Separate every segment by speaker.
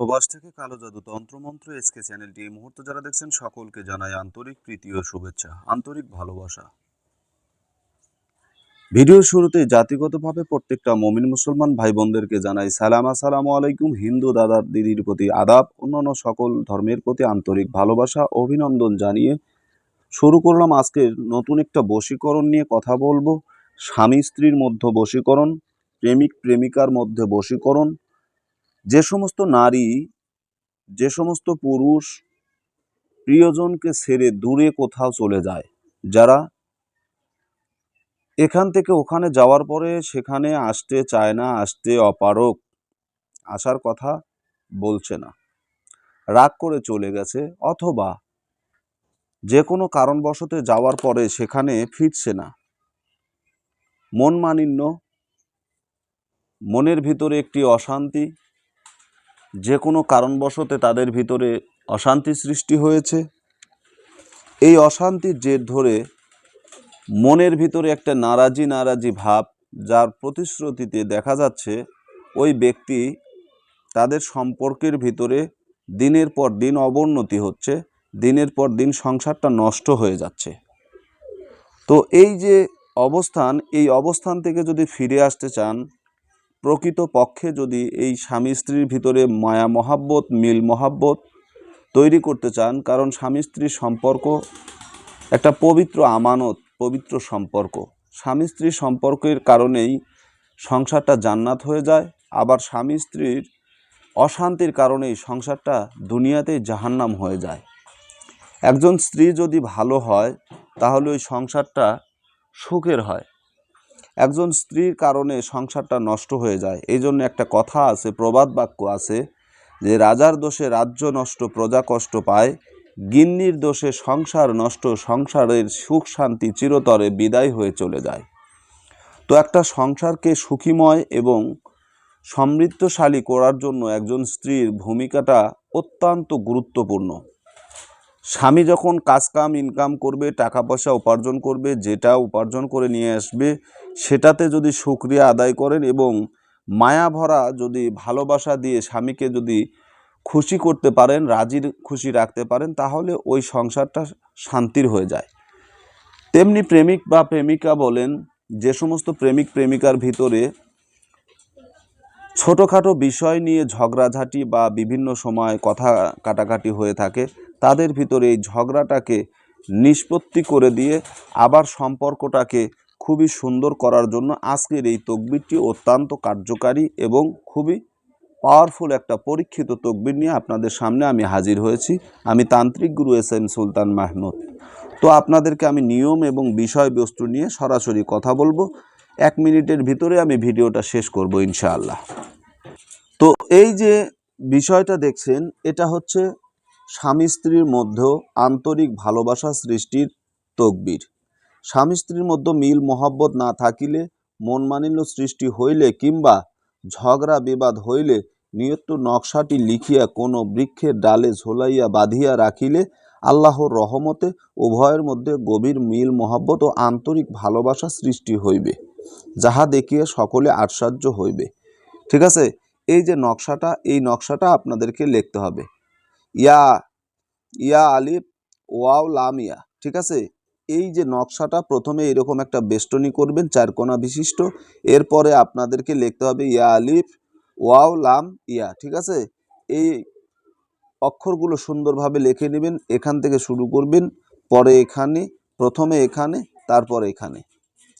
Speaker 1: প্রবাস থেকে কালো জাদু তন্ত্রমন্ত্র এসকে চ্যানেলটি এই মুহূর্তে যারা দেখছেন সকলকে জানাই আন্তরিক প্রীতি ও শুভেচ্ছা। আন্তরিক ভালোবাসা। ভিডিওর শুরুতে জাতিগতভাবে প্রত্যেকটা মমিন মুসলমান ভাই বোনদেরকে জানাই সালাম। আসসালামু আলাইকুম। হিন্দু দাদার দিদির প্রতি আদাব, অন্যান্য সকল ধর্মের প্রতি আন্তরিক ভালোবাসা, অভিনন্দন জানিয়ে শুরু করলাম আজকের নতুন একটা বশীকরণ নিয়ে কথা বলব। স্বামী স্ত্রীর মধ্যে বশীকরণ প্রেমিক প্রেমিকার মধ্যে বশীকরণ যে সমস্ত নারী, যে সমস্ত পুরুষ প্রিয়জনকে ছেড়ে দূরে কোথাও চলে যায়, যারা এখান থেকে ওখানে যাওয়ার পরে সেখানে আসতে চায় না, আসতে অপারক আসার কথা বলছে না। রাগ করে চলে গেছে অথবা যে কোনো কারণবশতে যাওয়ার পরে সেখানে ফিরছে না। মন মানিন্য মনের ভিতরে একটি অশান্তি যে কোনো কারণবশতে তাদের ভিতরে অশান্তি সৃষ্টি হয়েছে। এই অশান্তির জের ধরে মনের ভিতরে একটা নারাজি নারাজি ভাব যার প্রতিশ্রুতিতে দেখা যাচ্ছে ওই ব্যক্তি তাদের সম্পর্কের ভিতরে দিনের পর দিন অবনতি হচ্ছে, দিনের পর দিন সংসারটা নষ্ট হয়ে যাচ্ছে। তো এই যে অবস্থান, এই অবস্থান থেকে যদি ফিরে আসতে চান প্রকৃত পক্ষে যদি এই স্বামী স্ত্রীর ভিতরে মায়া মহাব্বত, মিল মহাব্বত তৈরি করতে চান, কারণ স্বামী স্ত্রীর সম্পর্ক একটা পবিত্র আমানত, পবিত্র সম্পর্ক। স্বামী স্ত্রীর সম্পর্কের কারণেই সংসারটা জান্নাত হয়ে যায়, আবার স্বামী স্ত্রীর অশান্তির কারণেই সংসারটা দুনিয়াতেই জাহান্নাম হয়ে যায়। একজন স্ত্রী যদি ভালো হয়, তাহলে ওই সংসারটা সুখের হয়। একজন স্ত্রীর কারণে সংসারটা নষ্ট হয়ে যায়। এই জন্য একটা কথা আছে, প্রবাদ বাক্য আছে যে, রাজার দোষে রাজ্য নষ্ট, প্রজা কষ্ট পায়। গিন্নির দোষে সংসার নষ্ট, সংসারের সুখ শান্তি চিরতরে বিদায় হয়ে চলে যায়। তো একটা সংসারকে সুখীময় এবং সমৃদ্ধশালী করার জন্য একজন স্ত্রীর ভূমিকাটা অত্যন্ত গুরুত্বপূর্ণ। স্বামী যখন কাজকাম, ইনকাম করবে, টাকা পয়সা উপার্জন করবে, যেটা উপার্জন করে নিয়ে আসবে সেটাতে যদি সুক্রিয়া আদায় করেন এবং মায়া ভরা যদি ভালোবাসা দিয়ে স্বামীকে যদি খুশি করতে পারেন, রাজির খুশি রাখতে পারেন, তাহলে ওই সংসারটা শান্তির হয়ে যায়। তেমনি প্রেমিক বা প্রেমিকা বলেন, যে সমস্ত প্রেমিক প্রেমিকার ভিতরে ছোটোখাটো বিষয় নিয়ে ঝগড়াঝাঁটি বা বিভিন্ন সময় কথা কাটাকাটি হয়ে থাকে, তাদের ভিতরে এই ঝগড়াটাকে নিষ্পত্তি করে দিয়ে আবার সম্পর্কটাকে খুবই সুন্দর করার জন্য আজকের এই তকবিরটি অত্যন্ত কার্যকারী এবং খুবই পাওয়ারফুল একটা পরীক্ষিত তকবির নিয়ে আপনাদের সামনে আমি হাজির হয়েছি। আমি তান্ত্রিক গুরু এস এম সুলতান মাহমুদ। তো আপনাদেরকে আমি নিয়ম এবং বিষয়বস্তু নিয়ে সরাসরি কথা বলব। এক মিনিটের ভিতরে আমি ভিডিওটা শেষ করব ইনশাআল্লাহ। তো এই যে বিষয়টা দেখছেন, এটা হচ্ছে স্বামী স্ত্রীর মধ্যেও আন্তরিক ভালোবাসা সৃষ্টির তকবির। স্বামী স্ত্রীর মধ্যে মিল, মহব্বত না থাকিলে, মন মানিন্য সৃষ্টি হইলে কিংবা ঝগড়া বিবাদ হইলে নিয়ত নকশাটি লিখিয়া কোনো বৃক্ষের ডালে ঝোলাইয়া বাঁধিয়া রাখিলে আল্লাহর রহমতে উভয়ের মধ্যে গভীর মিল, মহব্বত ও আন্তরিক ভালোবাসা সৃষ্টি হইবে, যাহা দেখিয়ে সকলে আশ্চর্য হইবে। ঠিক আছে? এই যে নকশাটা, এই নকশাটা আপনাদেরকে লিখতে হবে। ইয়া ইয়া আলিফ, ওয়াও লাম ইয়া। ঠিক আছে? এই যে নকশাটা প্রথমে এরকম একটা বেষ্টনী করবেন, চারকোনা বিশিষ্ট। এরপরে আপনাদেরকে লিখতে হবে ইয়া আলিফ, ওয়াও, লাম, ইয়া, ঠিক আছে? এই অক্ষরগুলো সুন্দরভাবে লিখে নেবেন, এখান থেকে শুরু করবেন, পরে এখানে, প্রথমে এখানে, তারপরে এখানে,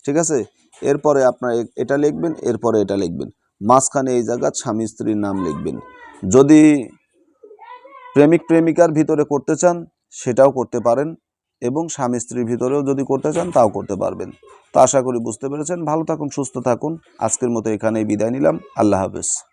Speaker 1: ঠিক আছে? এরপরে আপনার এটা লিখবেন, এরপরে এটা লিখবেন। মাঝখানে এই জায়গা স্বামী স্ত্রীর নাম লিখবেন। যদি প্রেমিক প্রেমিকার ভিতরে করতে চান, সেটাও করতে পারেন। এবং স্বামী স্ত্রীর ভিতরেও যদি করতে চান, তাও করতে পারবেন। তো আশা করি বুঝতে পেরেছেন। ভালো থাকুন, সুস্থ থাকুন। আজকের মতো এখানেই বিদায় নিলাম। আল্লাহ হাফেজ।